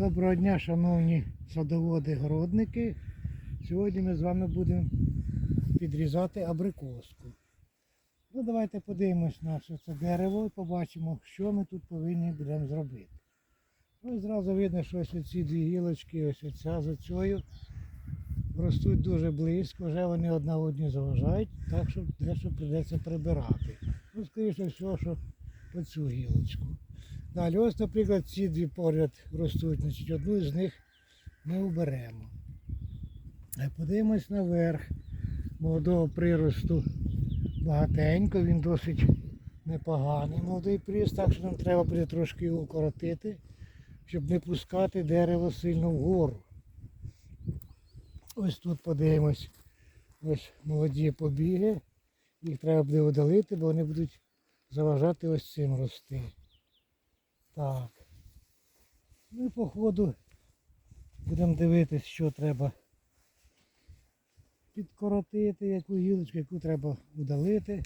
Доброго дня, шановні садоводи-городники. Сьогодні ми з вами будемо підрізати абрикоску. Ну, давайте подивимось на що це дерево і побачимо, що ми тут повинні будемо зробити. Ну і зразу видно, що ось ці дві гілочки, ось оця за цією, ростуть дуже близько, вже вони одна одній заважають, так що дещо прийдеться прибирати. Ну, скоріше всього, що по цю гілочку. Далі, ось, наприклад, ці дві поряд ростуть, значить одну з них ми уберемо. Е, Подивимось наверх молодого приросту багатенько, він досить непоганий молодий приріст, так що нам треба буде трошки його укоротити, щоб не пускати дерево сильно вгору. Ось тут подивимось, ось молоді побіги, їх треба буде видалити, бо вони будуть заважати ось цим рости. Так. Ну і по ходу будемо дивитися, що треба підкоротити, яку гілочку, яку треба удалити.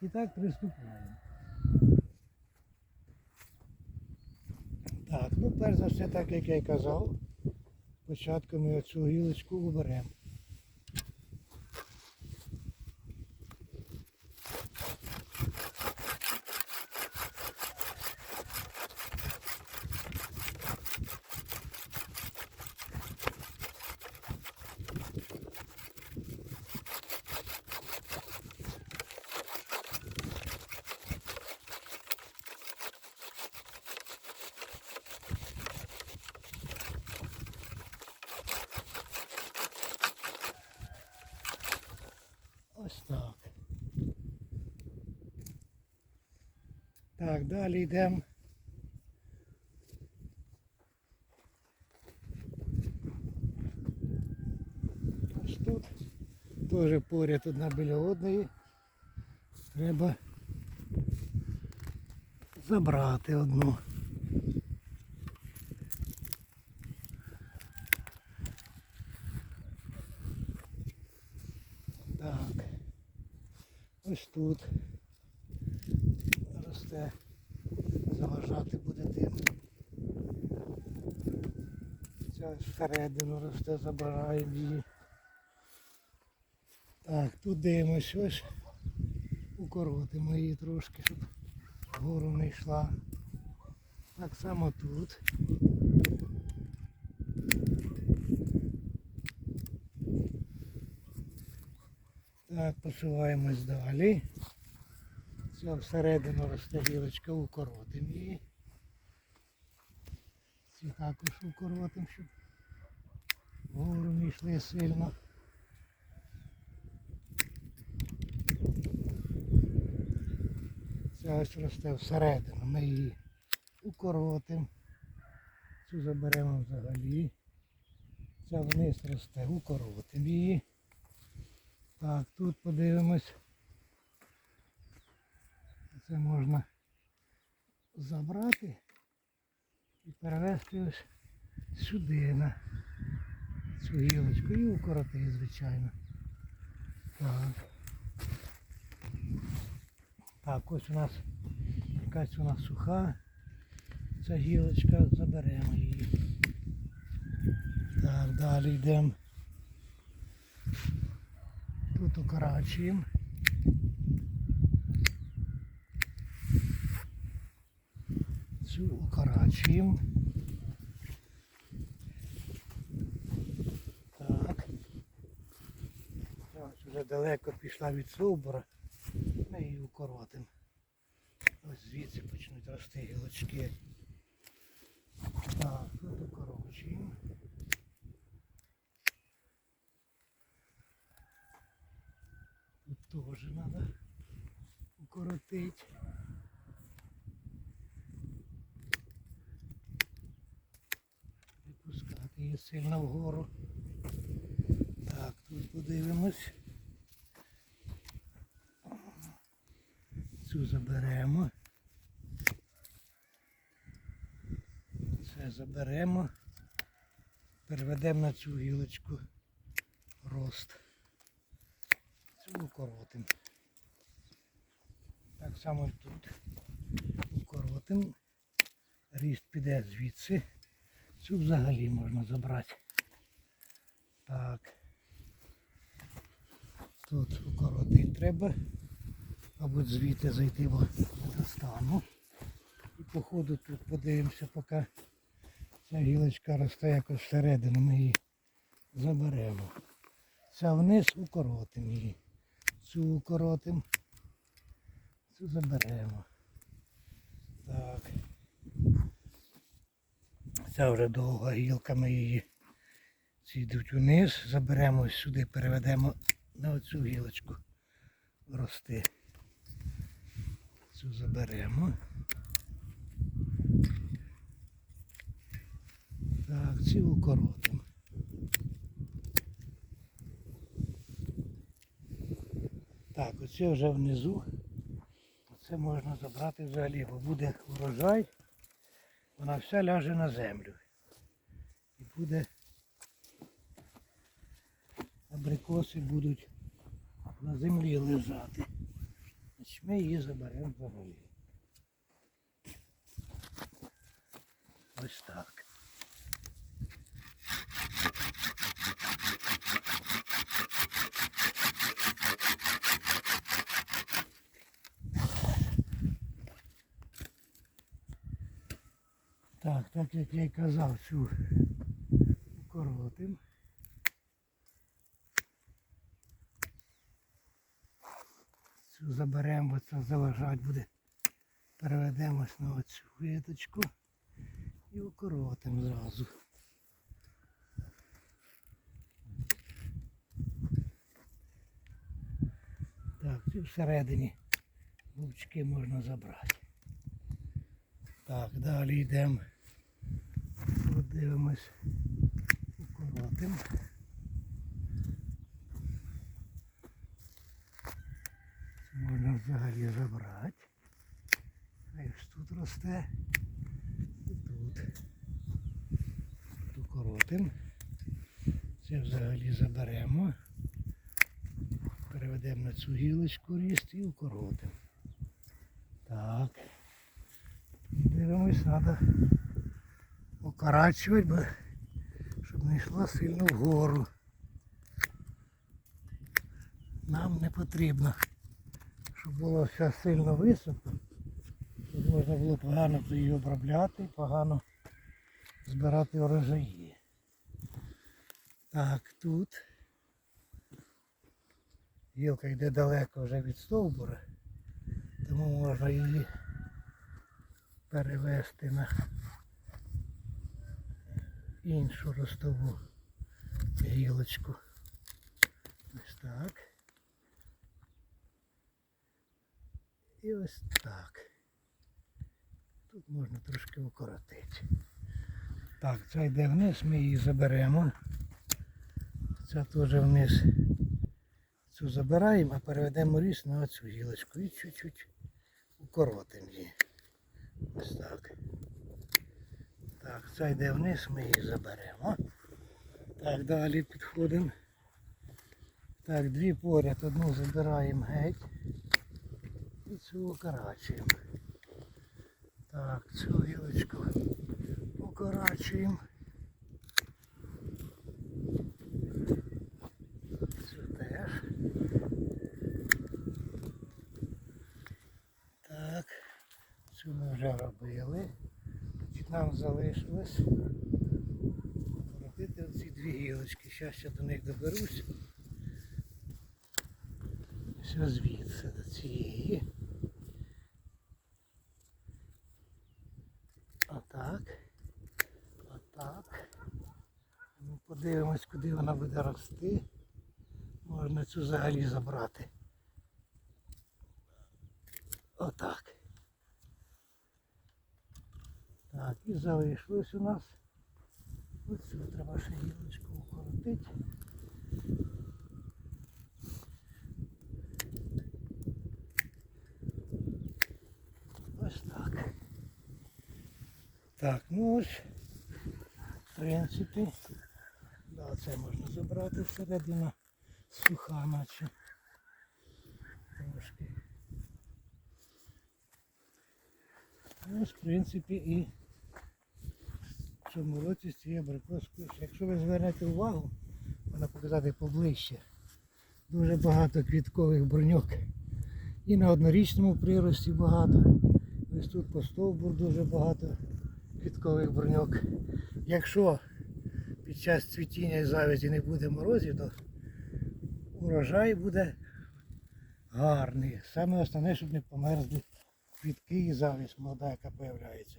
І так приступаємо. Так, ну перш за все, так як я й казав, спочатку ми оцю гілочку уберемо. Так, далі йдемо. Ось тут. Теж поряд одна біля одної. Треба забрати одну. Так. Ось тут Росте, заважати буде тим. Ця всередину росте, забираємо її. Так, тут дивимось ось. Укоротимо її трошки, щоб вгору не йшла. Так само тут. Так, посуваємось далі. Ця всередину росте гілочка, укоротимо її. Ці також укоротимо, щоб вгору не йшли сильно. Ця ось росте всередину, ми її укоротимо. Цю заберемо взагалі. Ця вниз росте, укоротимо її. Так, тут подивимось. Це можна забрати і перевести ось сюди на цю гілочку і укоротити, звичайно. Так. Так, ось у нас якась у нас суха. Ця гілочка, заберемо її. Так, далі йдемо. Тут укорачуємо. Цю укорачуємо. Так. Ось вже далеко пішла від стовбура. Ми її укоротимо. Ось звідси почнуть рости гілочки. Так, тут укорочуємо. Тут теж треба укоротити. Не її сильно вгору. Так, тут подивимось. Цю заберемо. Це заберемо. Переведемо на цю гілочку рост. Цю укоротимо. Так само тут укоротимо. Ріст піде звідси. Цю взагалі можна забрати. Так. Тут укоротить треба. Мабуть, звідти зайти, бо не достану. І по ходу тут подивимося, поки ця гілочка росте якось всередину, ми її заберемо. Ця вниз укоротимо її. Цю укоротимо. Цю заберемо. Так. Ця вже довга гілка, ми її ці йдуть вниз, заберемо сюди, переведемо на оцю гілочку рости. Цю заберемо. Так, ці укоротимо. Так, оце вже внизу. Оце можна забрати взагалі, бо буде урожай, вона вся ляже на землю. І буде абрикоси будуть на землі лежати. Значить ми її заберемо взагалі. Ось так. Так, так як я й казав, цю укоротим. Цю заберемо, бо це заважати буде. Переведемось на оцю виточку і укоротимо зразу. Так, ці всередині лучки можна забрати. Так, далі йдемо. Подивимось. Укоротимо. Це можна взагалі забрати. Хай ж тут росте. І тут. Тут укоротимо. Це взагалі заберемо. Переведемо на цю гілочку ріст і укоротимо. Так. Дивимось, треба укорачувати, щоб не йшла сильно вгору. Нам не потрібно, щоб було все сильно високо. Тут можна було погано її обробляти, погано збирати урожаї. Так, тут гілка йде далеко вже від стовбура, тому можна її перевести на іншу ростову гілочку. Ось так. І ось так. Тут можна трошки укоротити. Так, ця йде вниз, ми її заберемо. Ця теж вниз. Цю забираємо, а переведемо ріс на оцю гілочку і чуть-чуть укоротимо її. Ось так. Так, це йде вниз, ми її заберемо. Так, далі підходимо. Так, дві поряд, одну забираємо геть. І цю укорачуємо. Так, цю гілочку укорачуємо. Цю теж. Так. Цю ми вже робили. Значить, Нам залишилось робити оці дві гілочки. Зараз я до них доберусь. Все звідси до цієї. Отак. Отак. Ми подивимось, куди вона буде рости. Можна цю взагалі забрати. Отак. Так, і залишилось у нас. Сюди треба ще гілочку укоротити. Ось так. Так, ну ось, в принципі, да, це можна забрати всередину суха наче. Трошки. Ось, в принципі, і цьому році з цією абрикоскою. Якщо ви звернете увагу, вона показати поближче. Дуже багато квіткових броньок. І на однорічному прирості багато. Ось тут по стовбур дуже багато квіткових броньок. Якщо під час цвітіння і завязі не буде морозів, то урожай буде гарний. Саме основне, щоб не померзли квітки і завість молода, яка появляється.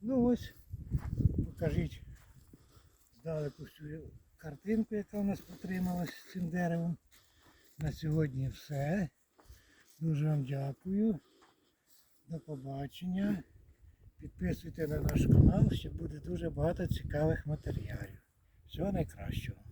Ну ось, покажіть здалеку всю картинку, яка у нас потрималась з цим деревом. На сьогодні все. Дуже вам дякую. До побачення. Підписуйте на наш канал, ще буде дуже багато цікавих матеріалів. Всього найкращого.